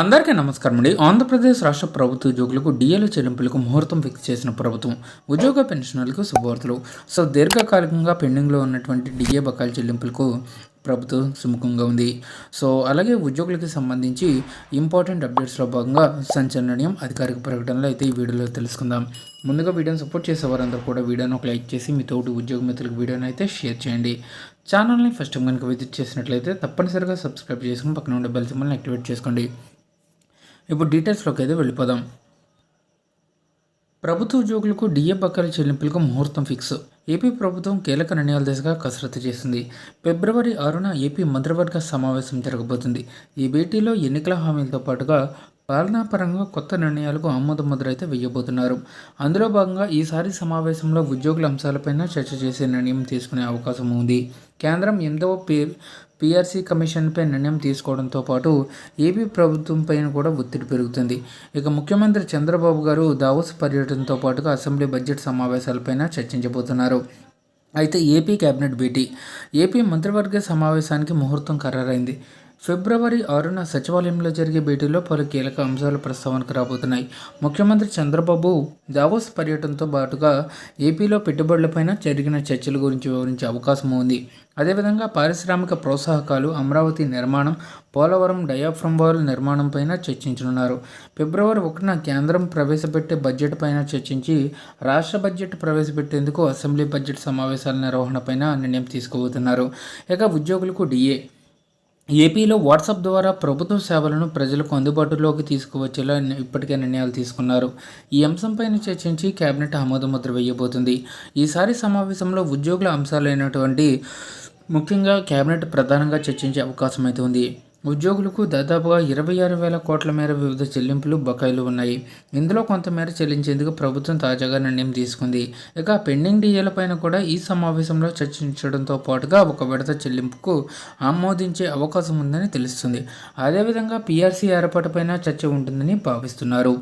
అందరికీ నమస్కారం అండి. ఆంధ్రప్రదేశ్ రాష్ట్ర ప్రభుత్వ ఉద్యోగులకు డిఏల చెల్లింపులకు ముహూర్తం ఫిక్స్ చేసిన ప్రభుత్వం ఉద్యోగ పెన్షనర్లకు శుభవార్తలు. సో దీర్ఘకాలికంగా పెండింగ్లో ఉన్నటువంటి డిఏ బకాయిల చెల్లింపులకు ప్రభుత్వం సుముఖంగా ఉంది. సో అలాగే ఉద్యోగులకు సంబంధించి ఇంపార్టెంట్ అప్డేట్స్లో భాగంగా సంచలనీయం అధికారిక ప్రకటనలో అయితే ఈ వీడియోలో తెలుసుకుందాం. ముందుగా వీడియోని సపోర్ట్ చేసే వారందరూ కూడా వీడియోని ఒక లైక్ చేసి మీ తోటి ఉద్యోగ మిత్రులకు వీడియోని అయితే షేర్ చేయండి. ఛానల్ని ఫస్ట్ టైం కనుక విజిట్ చేసినట్లయితే తప్పనిసరిగా సబ్స్క్రైబ్ చేసుకుని పక్కన ఉండే బెల్ సింబల్ని యాక్టివేట్ చేసుకోండి. ఇప్పుడు డీటెయిల్స్లోకి అయితే వెళ్ళిపోదాం. ప్రభుత్వ ఉద్యోగులకు డిఏ బకాయిల చెల్లింపులకు ముహూర్తం ఫిక్స్. ఏపీ ప్రభుత్వం కీలక నిర్ణయాల దిశగా కసరత్తు చేసింది. ఫిబ్రవరి ఆరున ఏపీ మంత్రివర్గ సమావేశం జరగబోతుంది. ఈ భేటీలో ఎన్నికల హామీలతో పాటుగా పాలనాపరంగా కొత్త నిర్ణయాలకు ఆమోద ముద్ర అయితే వేయబోతున్నారు. అందులో భాగంగా ఈసారి సమావేశంలో ఉద్యోగుల అంశాలపైన చర్చ చేసే నిర్ణయం తీసుకునే అవకాశం ఉంది. కేంద్రం ఎనిమిదవ పే పిఆర్సీ కమిషన్పై నిర్ణయం తీసుకోవడంతో పాటు ఏపీ ప్రభుత్వం పైన కూడా ఒత్తిడి పెరుగుతుంది. ఇక ముఖ్యమంత్రి చంద్రబాబు గారు దావోస్ పర్యటనతో పాటుగా అసెంబ్లీ బడ్జెట్ సమావేశాలపైన చర్చించబోతున్నారు. అయితే ఏపీ కేబినెట్ భేటీ. ఏపీ మంత్రివర్గ సమావేశానికి ముహూర్తం ఖరారైంది. ఫిబ్రవరి ఆరున సచివాలయంలో జరిగే భేటీలో పలు కీలక అంశాలు ప్రస్తావనకు రాబోతున్నాయి. ముఖ్యమంత్రి చంద్రబాబు దావోస్ పర్యటనతో పాటుగా ఏపీలో పెట్టుబడులపైన జరిగిన చర్చల గురించి వివరించే అవకాశం ఉంది. అదేవిధంగా పారిశ్రామిక ప్రోత్సాహకాలు అమరావతి నిర్మాణం పోలవరం డయాఫ్రమ్ వాల్ నిర్మాణం పైన చర్చించనున్నారు. ఫిబ్రవరి ఒకటిన కేంద్రం ప్రవేశపెట్టే బడ్జెట్ పైన చర్చించి రాష్ట్ర బడ్జెట్ ప్రవేశపెట్టేందుకు అసెంబ్లీ బడ్జెట్ సమావేశాల నిర్వహణపైన నిర్ణయం తీసుకోబోతున్నారు. ఇక ఉద్యోగులకు డిఏ ఏపీలో వాట్సాప్ ద్వారా ప్రభుత్వ సేవలను ప్రజలకు అందుబాటులోకి తీసుకువచ్చేలా ఇప్పటికే నిర్ణయాలు తీసుకున్నారు. ఈ అంశంపైన చర్చించి కేబినెట్ ఆమోదముద్ర వేయబోతుంది. ఈసారి సమావేశంలో ఉద్యోగుల అంశాలైనటువంటి ముఖ్యంగా కేబినెట్ ప్రధానంగా చర్చించే అవకాశం అయితే ఉంది. ఉద్యోగులకు దాదాపుగా ఇరవై ఆరు వేల కోట్ల మేర వివిధ చెల్లింపులు బకాయిలు ఉన్నాయి. ఇందులో కొంతమేర చెల్లించేందుకు ప్రభుత్వం తాజాగా నిర్ణయం తీసుకుంది. ఇక పెండింగ్ డిఏలపైన కూడా ఈ సమావేశంలో చర్చించడంతో పాటుగా ఒక విడత చెల్లింపుకు ఆమోదించే అవకాశం ఉందని తెలుస్తుంది. అదేవిధంగా పీఆర్సీ ఏర్పాటుపైన చర్చ ఉంటుందని భావిస్తున్నారు.